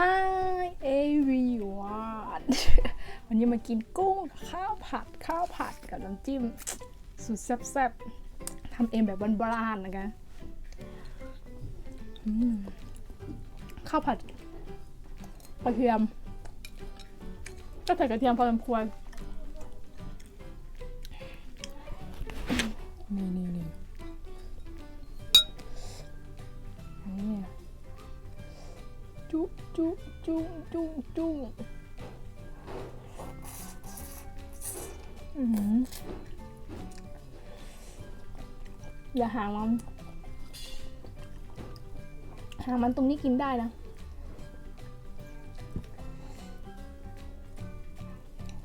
Hi everyone วันนี้มากินกุ้งข้าวผัดข้าวผัดกับน้ำจิ้มสุดแซ่บๆทำเองแบบบ้านๆนะคะข้าวผัดกระเทียม ก็ใส่กระเทียมพอสมควร จุ๊จุ๊จุ๊จุ๊จุ๊อือหือย่าหางมันหางมันตรงนี้กินได้นะ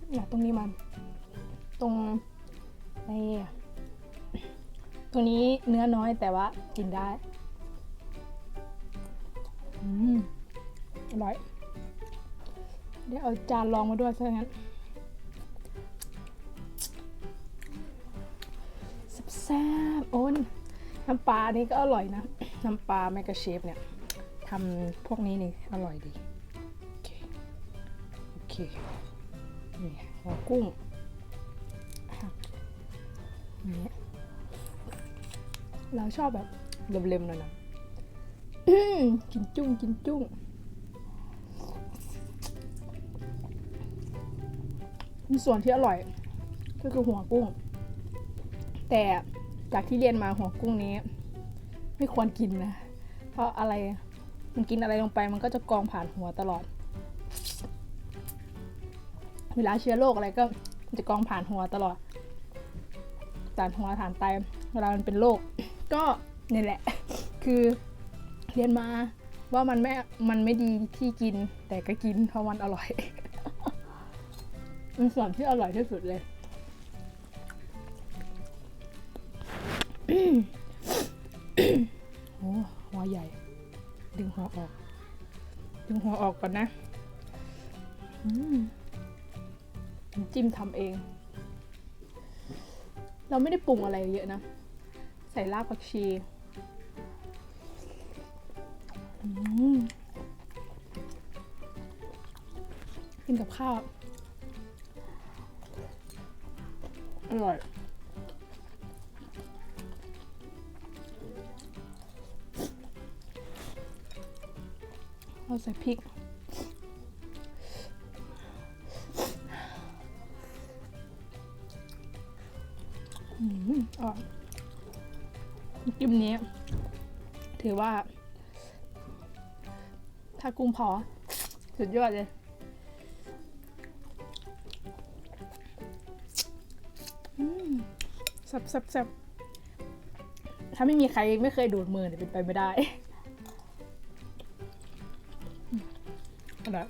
เนี่ยตรงนี้มัน ตรงนี่ตรงนี้เนื้อน้อยแต่ว่ากินได้ อืม อร่อย เดี๋ยวเอาจานรองมาด้วยซะงั้นแซ่บๆโอ้นน้ำปลานี่ก็อร่อยนะ น้ำปลาแมกกาเชฟเนี่ยทำพวกนี้นี่อร่อยดีโอเคโอเคนี่หัวกุ้งนี่เราชอบแบบเล็มๆหน่อยนะกินจุ้งกินจุ้ง มีส่วนที่อร่อย ก็คือหัวกุ้ง แต่จากที่เรียนมาหัวกุ้งนี้ ไม่ควรกินนะ เพราะอะไรมันกินอะไรลงไปมันก็จะกองผ่านหัวตลอด เวลาเชื้อโรคอะไรก็จะกองผ่านหัวตลอดผ่านหัวฐานไตเวลามันเป็นโรคก็นี่แหละ คือเรียนมาว่ามันไม่ มันไม่ดีที่กินแต่ก็กินเพราะมันอร่อย มันส่วนที่อร่อยที่สุดเลย โอ้หัวใหญ่ ดึงหัวออก ดึงหัวออกก่อนนะอืมน้ำจิ้มทำเอง เราไม่ได้ปรุงอะไรเยอะนะ ใส่รากผักชีอืมกินกับข้าว อร่อยเราใส่พริกอืมอร่อยจิ้มนี้ ถือว่า ถ้ากุ้งพอ สุดยอดเลย แซ่บแซ่บแซ่บถ้าไม่มีใครไม่เคยดูดมือเนี่ยเป็นไปไม่ได้อืมอร่อย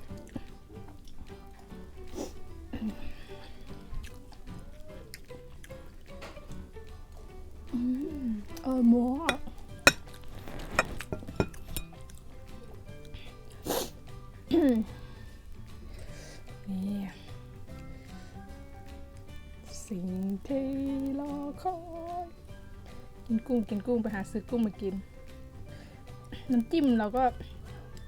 กินกุ้งกินกุ้งไปหาซื้อกุ้งมากิน น้ำจิ้มเราก็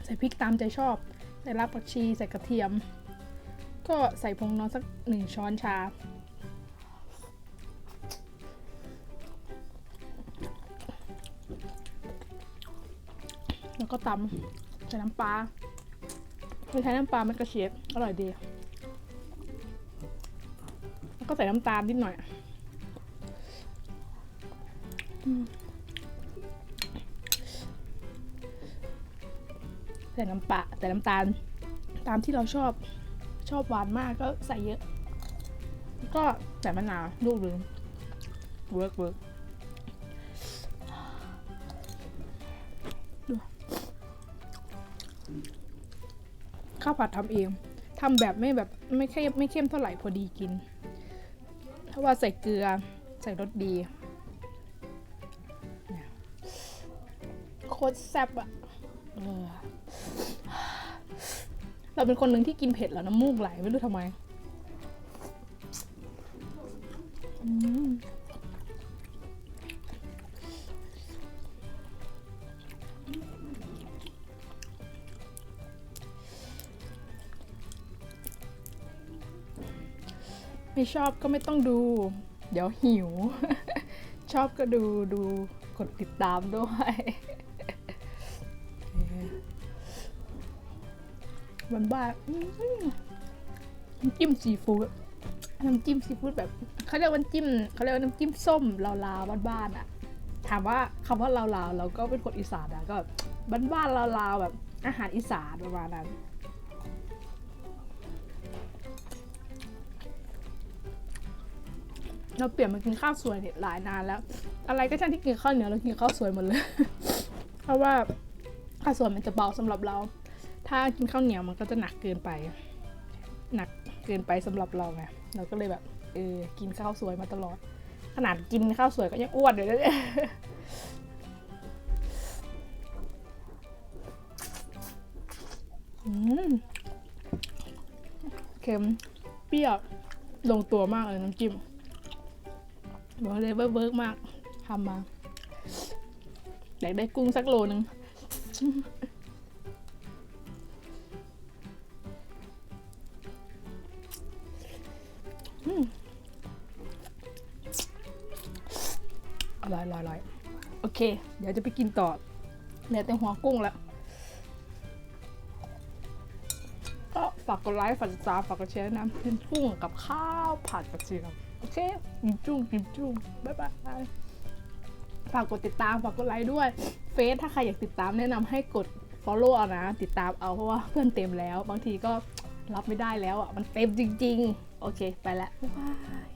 ใส่พริกตามใจชอบ ใส่รากผักชีใส่กระเทียม ก็ใส่ผงน้อนสักหนึ่งช้อนชา แล้วก็ตำใส่น้ำปลาไม่ใช้น้ำปลามันกระเชียบอร่อยดี แล้วก็ใส่น้ำตาลนิดหน่อย ใส่น้ำปลาใส่น้ำตาล ตามที่เราชอบชอบหวานมากก็ใส่เยอะ ก็ใส่มะนาวลูกหนึงเวิร์กเวิร์กข้าวผัดทำเองทำแบบไม่แบบไม่เข้มไม่เข้มเท่าไหร่พอดีกิน เพราะว่าใส่เกลือใส่รสดี คตรแซ่บอะเราเป็นคนหนึ่งที่กินเผ็ดแล้วน้ำมูกไหลไม่รู้ทำไมไม่ชอบก็ไม่ต้องดู เดี๋ยวหิว ชอบก็ดูดูกดติดตามด้วย บ้านบ้านๆอื้อหือน้ำจิ้มซีฟู้ดน้ำจิ้มซีฟู้ดแบบเขาเรียกว่าน้ำจิ้มเขาเรียกว่าน้ำจิ้มส้มลาวๆบ้านๆอะ ถามว่าคำว่าลาวๆเราก็เป็นคนอีสานนะก็แบบบ้านๆลาวๆแบบอาหารอีสานประมาณนั้นเราเปลี่ยนมากินข้าวสวยเนี่ยหลายนานแล้ว อะไรก็ช่างที่กินข้าวเหนียวเรากินข้าวสวยหมดเลย เพราะว่าข้าวสวยมันจะเบาสำหรับเรา ถ้ากินข้าวเหนียวมันก็จะหนักเกินไป หนักเกินไปสำหรับเราไงเราก็เลยแบบเออกินข้าวสวยมาตลอด ขนาดกินข้าวสวยก็ยังอ้วนอยู่เลยเนี่ยเค็มเปรี้ยวลงตัวมากเลยน้ำจิ้มบอกเลยว่าเวิร์กมากทำมาอยากได้กุ้งสักโลนึง เค เดี๋ยวจะไปกินต่อเหลือแต่หัวกุ้งแล้วก็ฝากกดไลค์ฝากติดตามฝากกดแชร์นะเป็นกุ้งกับข้าวผัดกระเทียมโอเคกิมจุ้งกิมจุ้งบ๊ายบายฝากกดติดตามฝากกดไลค์ด้วยเฟซถ้าใครอยากติดตามแนะนำให้กด follow เอานะ ติดตามเอาเพราะว่าเพื่อนเต็มแล้ว บางทีก็รับไม่ได้แล้วอะ มันเต็มจริง ๆ โอเค ไปล้วบ๊ายบาย